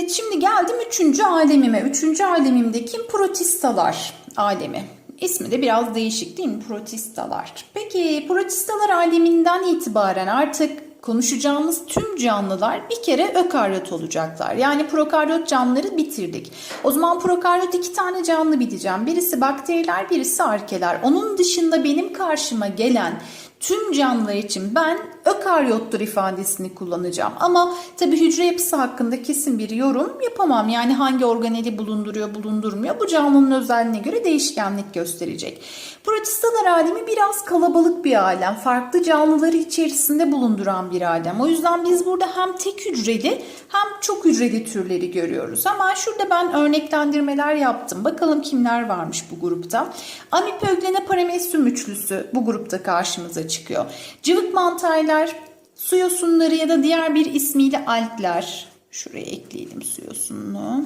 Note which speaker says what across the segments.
Speaker 1: Evet şimdi geldim üçüncü alemime. Üçüncü alemimde kim? Protistalar alemi. İsmi de biraz değişik değil mi? Protistalar. Peki protistalar aleminden itibaren artık konuşacağımız tüm canlılar bir kere ökaryot olacaklar. Yani prokaryot canlıları bitirdik. O zaman prokaryot iki tane canlı bileceğim. Birisi bakteriler, birisi arkeler. Onun dışında benim karşıma gelen tüm canlılar için ben ökaryottur ifadesini kullanacağım. Ama tabii hücre yapısı hakkında kesin bir yorum yapamam. Yani hangi organeli bulunduruyor, bulundurmuyor. Bu canlının özelliğine göre değişkenlik gösterecek. Protistalar alemi biraz kalabalık bir alem. Farklı canlıları içerisinde bulunduran bir alem. O yüzden biz burada hem tek hücreli hem çok hücreli türleri görüyoruz. Ama şurada ben örneklendirmeler yaptım. Bakalım kimler varmış bu grupta. Amipöglene paramecium üçlüsü bu grupta karşımıza çıkıyor. Cıvık mantarlar, su yosunları ya da diğer bir ismiyle algler. Şuraya ekleyelim su yosununu.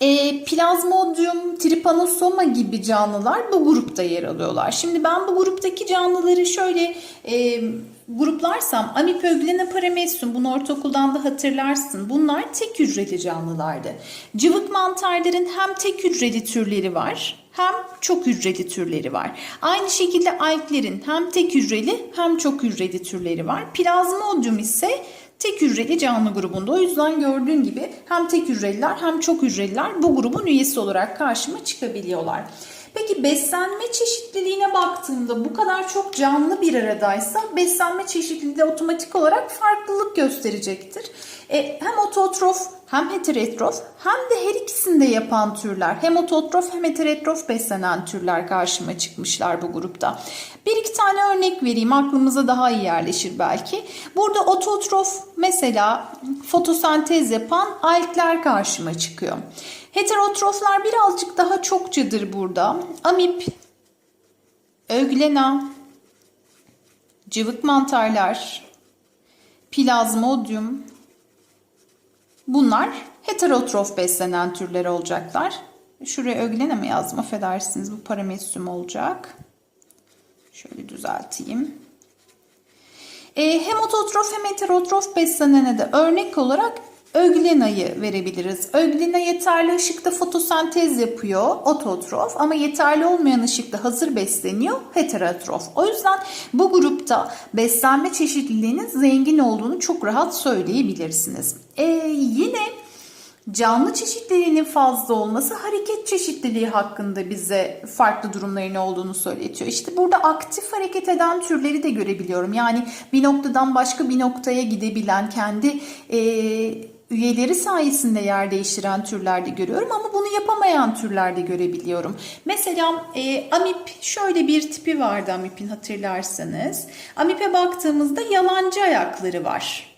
Speaker 1: E, Plazmodium, Trypanosoma gibi canlılar bu grupta yer alıyorlar. Şimdi ben bu gruptaki canlıları şöyle e, gruplarsam Amipöglena paramecium bunu ortaokuldan da hatırlarsın. Bunlar tek hücreli canlılardı. Cıvık mantarların hem tek hücreli türleri var hem çok hücreli türleri var. Aynı şekilde alglerin hem tek hücreli hem çok hücreli türleri var. Plazmodium ise tek hücreli canlı grubunda. O yüzden gördüğün gibi hem tek hücreliler hem çok hücreliler bu grubun üyesi olarak karşıma çıkabiliyorlar. Peki beslenme çeşitliliğine baktığımda bu kadar çok canlı bir aradaysa beslenme çeşitliliği de otomatik olarak farklılık gösterecektir. E, hem ototrof hem heterotrof hem de her ikisini de yapan türler hem ototrof hem heterotrof beslenen türler karşıma çıkmışlar bu grupta. Bir iki tane örnek vereyim aklımıza daha iyi yerleşir belki. Burada ototrof mesela fotosentez yapan algler karşıma çıkıyor. Heterotroflar birazcık daha çokçadır burada. Amip, öglena, cıvık mantarlar, plazmodium, bunlar heterotrof beslenen türler olacaklar. Şuraya öglena mı yazdım affedersiniz bu paramecium olacak. Şöyle düzelteyim. E, hem ototrof hem heterotrof beslenene de örnek olarak Öglena'yı verebiliriz. Öglena yeterli ışıkta fotosentez yapıyor, ototrof ama yeterli olmayan ışıkta hazır besleniyor, heterotrof. O yüzden bu grupta beslenme çeşitliliğinin zengin olduğunu çok rahat söyleyebilirsiniz. Ee, yine Canlı çeşitliliğinin fazla olması hareket çeşitliliği hakkında bize farklı durumların olduğunu söyletiyor. İşte burada aktif hareket eden türleri de görebiliyorum. Yani bir noktadan başka bir noktaya gidebilen, kendi e, üyeleri sayesinde yer değiştiren türlerde görüyorum ama bunu yapamayan türlerde görebiliyorum. Mesela e, amip şöyle bir tipi vardı amipin hatırlarsanız. Amipe baktığımızda yalancı ayakları var.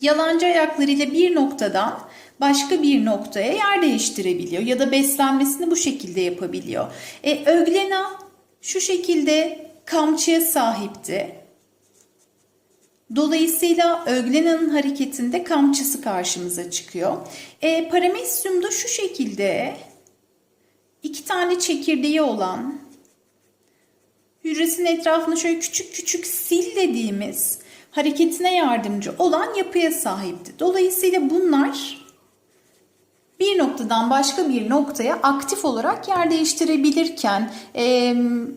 Speaker 1: Yalancı ayaklarıyla bir noktadan başka bir noktaya yer değiştirebiliyor ya da beslenmesini bu şekilde yapabiliyor. E, Öglena şu şekilde kamçıya sahipti. Dolayısıyla Öglena'nın hareketinde kamçısı karşımıza çıkıyor. E, Paramecium da şu şekilde iki tane çekirdeği olan hücresinin etrafını şöyle küçük küçük sil dediğimiz hareketine yardımcı olan yapıya sahipti. Dolayısıyla bunlar bir noktadan başka bir noktaya aktif olarak yer değiştirebilirken e,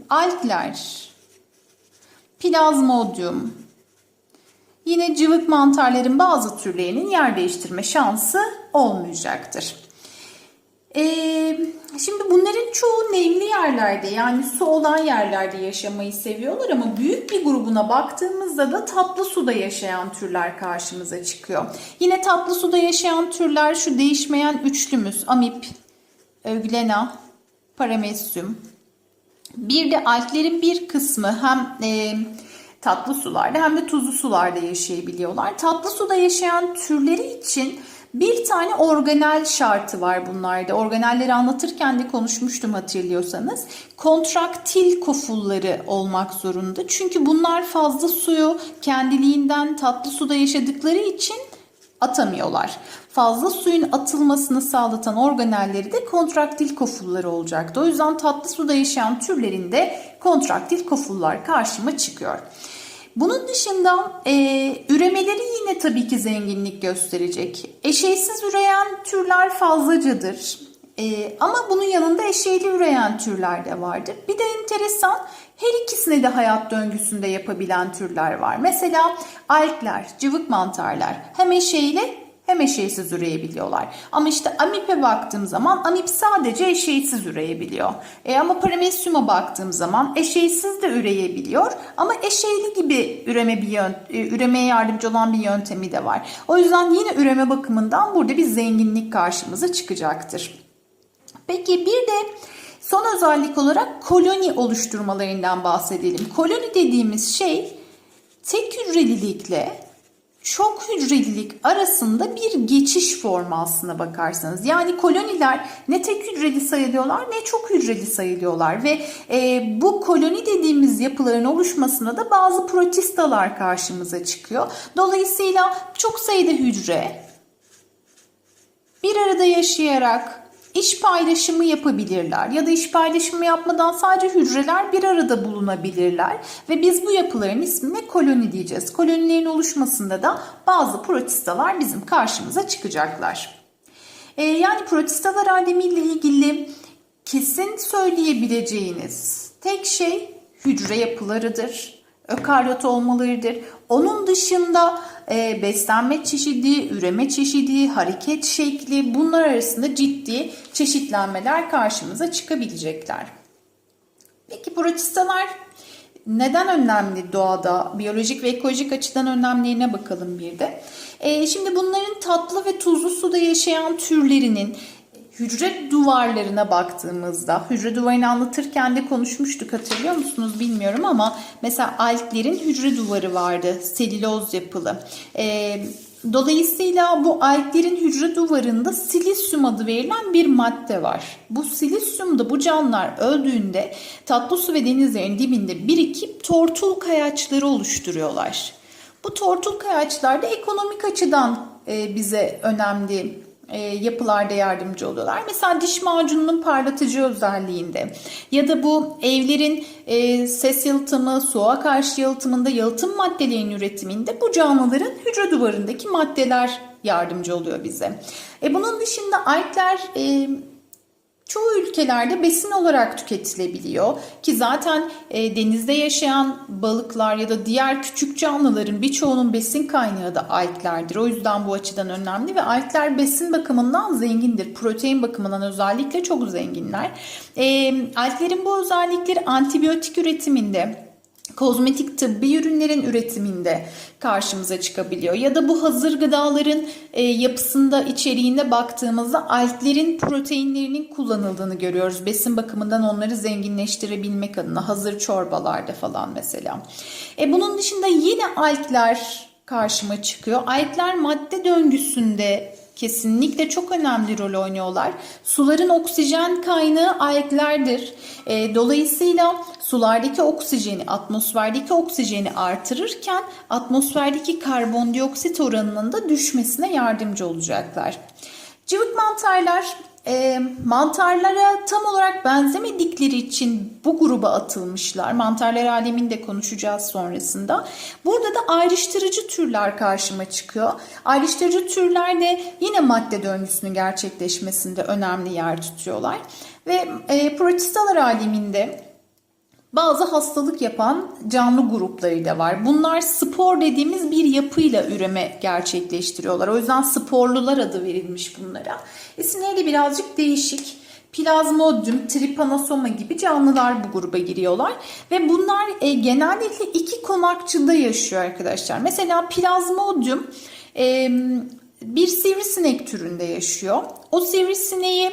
Speaker 1: algler, plazmodium, yine cıvık mantarların bazı türlerinin yer değiştirme şansı olmayacaktır. Ee, şimdi bunların çoğu nemli yerlerde yani su olan yerlerde yaşamayı seviyorlar ama büyük bir grubuna baktığımızda da tatlı suda yaşayan türler karşımıza çıkıyor. Yine tatlı suda yaşayan türler şu değişmeyen üçlümüz amip, öglena, paramecium. Bir de alglerin bir kısmı hem e, tatlı sularda hem de tuzlu sularda yaşayabiliyorlar. Tatlı suda yaşayan türleri için bir tane organel şartı var bunlarda. Organelleri anlatırken de konuşmuştum hatırlıyorsanız. Kontraktil kofulları olmak zorunda. Çünkü bunlar fazla suyu kendiliğinden tatlı suda yaşadıkları için atamıyorlar. Fazla suyun atılmasını sağlatan organelleri de kontraktil kofulları olacaktı. O yüzden tatlı suda yaşayan türlerinde kontraktil kofullar karşıma çıkıyor. Bunun dışında e, üremeleri yine tabii ki zenginlik gösterecek. Eşeysiz üreyen türler fazlacadır. E, ama bunun yanında eşeyli üreyen türler de vardır. Bir de enteresan her ikisini de hayat döngüsünde yapabilen türler var. Mesela alkler, cıvık mantarlar hem eşeğiyle hem eşeğsiz üreyebiliyorlar. Ama işte amipe baktığım zaman amip sadece eşeğsiz üreyebiliyor. E ama paramesyuma baktığım zaman eşeğsiz de üreyebiliyor ama eşeğli gibi üreme bir yön, e, üremeye yardımcı olan bir yöntemi de var. O yüzden yine üreme bakımından burada bir zenginlik karşımıza çıkacaktır. Peki bir de son özellik olarak koloni oluşturmalarından bahsedelim. Koloni dediğimiz şey tek hücrelilikle çok hücrelilik arasında bir geçiş formu aslına bakarsanız. Yani koloniler ne tek hücreli sayılıyorlar ne çok hücreli sayılıyorlar ve e, bu koloni dediğimiz yapıların oluşmasında da bazı protistalar karşımıza çıkıyor. Dolayısıyla çok sayıda hücre bir arada yaşayarak iş paylaşımı yapabilirler ya da iş paylaşımı yapmadan sadece hücreler bir arada bulunabilirler ve biz bu yapıların ismine koloni diyeceğiz. Kolonilerin oluşmasında da bazı protistalar bizim karşımıza çıkacaklar. Ee, yani protistalar alemiyle ilgili kesin söyleyebileceğiniz tek şey hücre yapılarıdır ökaryot olmalarıdır. Onun dışında e, beslenme çeşidi, üreme çeşidi, hareket şekli bunlar arasında ciddi çeşitlenmeler karşımıza çıkabilecekler. Peki protistalar neden önemli doğada? Biyolojik ve ekolojik açıdan önemlerine bakalım bir de. E, şimdi bunların tatlı ve tuzlu suda yaşayan türlerinin hücre duvarlarına baktığımızda, hücre duvarını anlatırken de konuşmuştuk hatırlıyor musunuz bilmiyorum ama mesela alglerin hücre duvarı vardı, selüloz yapılı. Ee, dolayısıyla bu alglerin hücre duvarında silisyum adı verilen bir madde var. Bu silisyumda bu canlılar öldüğünde tatlı su ve denizlerin dibinde birikip tortul kayaçları oluşturuyorlar. Bu tortul kayaçlar da ekonomik açıdan e, bize önemli e, yapılarda yardımcı oluyorlar. Mesela diş macununun parlatıcı özelliğinde ya da bu evlerin e, ses yalıtımı, soğuğa karşı yalıtımında yalıtım maddelerinin üretiminde bu canlıların hücre duvarındaki maddeler yardımcı oluyor bize. E, bunun dışında algler e, çoğu ülkelerde besin olarak tüketilebiliyor ki zaten e, denizde yaşayan balıklar ya da diğer küçük canlıların birçoğunun besin kaynağı da alglerdir. O yüzden bu açıdan önemli ve algler besin bakımından zengindir. Protein bakımından özellikle çok zenginler. E, alglerin bu özellikleri antibiyotik üretiminde kozmetik tıbbi ürünlerin üretiminde karşımıza çıkabiliyor. Ya da bu hazır gıdaların e, yapısında, içeriğinde baktığımızda alglerin proteinlerinin kullanıldığını görüyoruz. Besin bakımından onları zenginleştirebilmek adına hazır çorbalarda falan mesela. E, bunun dışında yine algler karşıma çıkıyor. Algler madde döngüsünde kesinlikle çok önemli rol oynuyorlar. Suların oksijen kaynağı alglerdir. E, dolayısıyla sulardaki oksijeni, atmosferdeki oksijeni artırırken atmosferdeki karbondioksit oranının da düşmesine yardımcı olacaklar. Cıvık mantarlar e, mantarlara tam olarak benzemedikleri için bu gruba atılmışlar. Mantarlar aleminde konuşacağız sonrasında. Burada da ayrıştırıcı türler karşıma çıkıyor. Ayrıştırıcı türler de yine madde döngüsünün gerçekleşmesinde önemli yer tutuyorlar. Ve e, protistalar aleminde bazı hastalık yapan canlı grupları da var. Bunlar spor dediğimiz bir yapıyla üreme gerçekleştiriyorlar. O yüzden sporlular adı verilmiş bunlara. İsimleri birazcık değişik. Plazmodium, Trypanosoma gibi canlılar bu gruba giriyorlar. Ve bunlar e, genellikle iki konakçıda yaşıyor arkadaşlar. Mesela Plazmodium e, bir sivrisinek türünde yaşıyor. O sivrisineği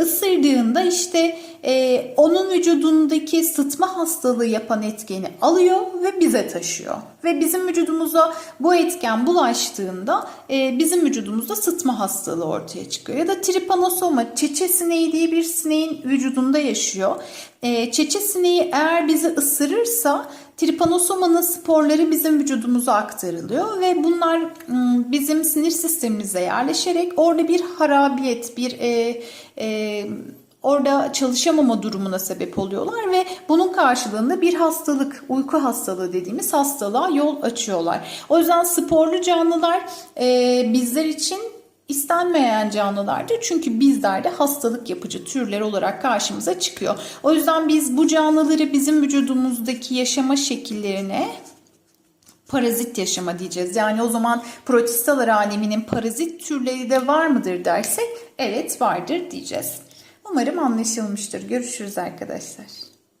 Speaker 1: ısırdığında işte e, onun vücudundaki sıtma hastalığı yapan etkeni alıyor ve bize taşıyor. Ve bizim vücudumuza bu etken bulaştığında e, bizim vücudumuzda sıtma hastalığı ortaya çıkıyor. Ya da tripanosoma çeçe sineği diye bir sineğin vücudunda yaşıyor. E, çeçe sineği eğer bizi ısırırsa Tripanosomanın sporları bizim vücudumuza aktarılıyor ve bunlar bizim sinir sistemimize yerleşerek orada bir harabiyet, bir e, e, orada çalışamama durumuna sebep oluyorlar ve bunun karşılığında bir hastalık, uyku hastalığı dediğimiz hastalığa yol açıyorlar. O yüzden sporlu canlılar e, bizler için istenmeyen canlılardır. Çünkü bizlerde hastalık yapıcı türler olarak karşımıza çıkıyor. O yüzden biz bu canlıları bizim vücudumuzdaki yaşama şekillerine parazit yaşama diyeceğiz. Yani o zaman protistalar aleminin parazit türleri de var mıdır dersek evet vardır diyeceğiz. Umarım anlaşılmıştır. Görüşürüz arkadaşlar.